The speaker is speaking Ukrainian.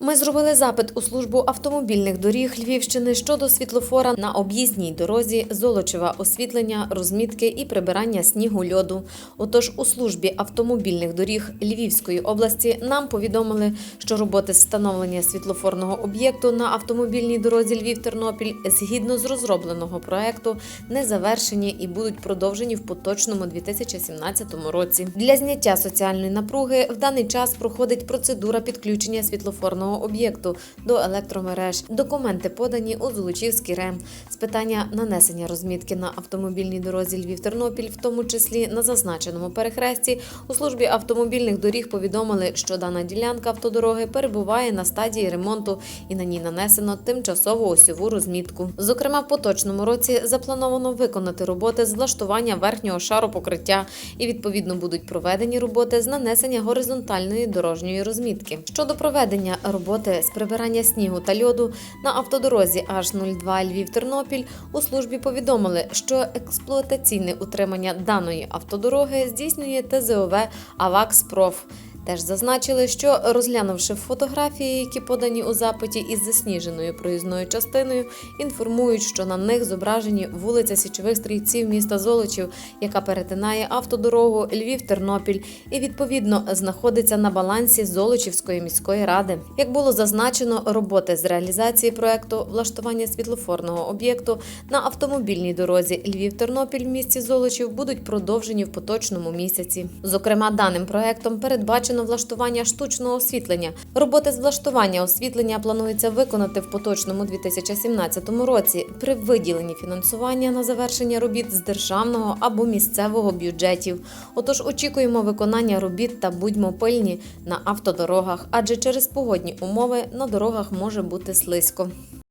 Ми зробили запит у службу автомобільних доріг Львівщини щодо світлофора на об'їзній дорозі Золочева освітлення, розмітки і прибирання снігу льоду. Отож, у службі автомобільних доріг Львівської області нам повідомили, що роботи з встановлення світлофорного об'єкту на автомобільній дорозі Львів-Тернопіль згідно з розробленого проекту не завершені і будуть продовжені в поточному 2017 році. Для зняття соціальної напруги в даний час проходить процедура підключення світлофорного об'єкту до електромереж. Документи подані у Золочівський РЕМ з питання нанесення розмітки на автомобільній дорозі Львів-Тернопіль, в тому числі на зазначеному перехресті. У службі автомобільних доріг повідомили, що дана ділянка автодороги перебуває на стадії ремонту і на ній нанесено тимчасову осьову розмітку. Зокрема, в поточному році заплановано виконати роботи з влаштування верхнього шару покриття і відповідно будуть проведені роботи з нанесення горизонтальної дорожньої розмітки. Щодо проведення роботи з прибирання снігу та льоду на автодорозі H02 Львів-Тернопіль у службі повідомили, що експлуатаційне утримання даної автодороги здійснює ТЗОВ «Авакс Проф». Теж зазначили, що розглянувши фотографії, які подані у запиті із засніженою проїзною частиною, інформують, що на них зображені вулиця Січових стрільців міста Золочів, яка перетинає автодорогу Львів-Тернопіль і відповідно знаходиться на балансі Золочівської міської ради. Як було зазначено, роботи з реалізації проекту влаштування світлофорного об'єкту на автомобільній дорозі Львів-Тернопіль в місті Золочів будуть продовжені в поточному місяці. Зокрема, даним проектом передбачено влаштування штучного освітлення. Роботи з влаштування освітлення планується виконати в поточному 2017 році при виділенні фінансування на завершення робіт з державного або місцевого бюджетів. Отож, очікуємо виконання робіт та будьмо пильні на автодорогах, адже через погодні умови на дорогах може бути слизько.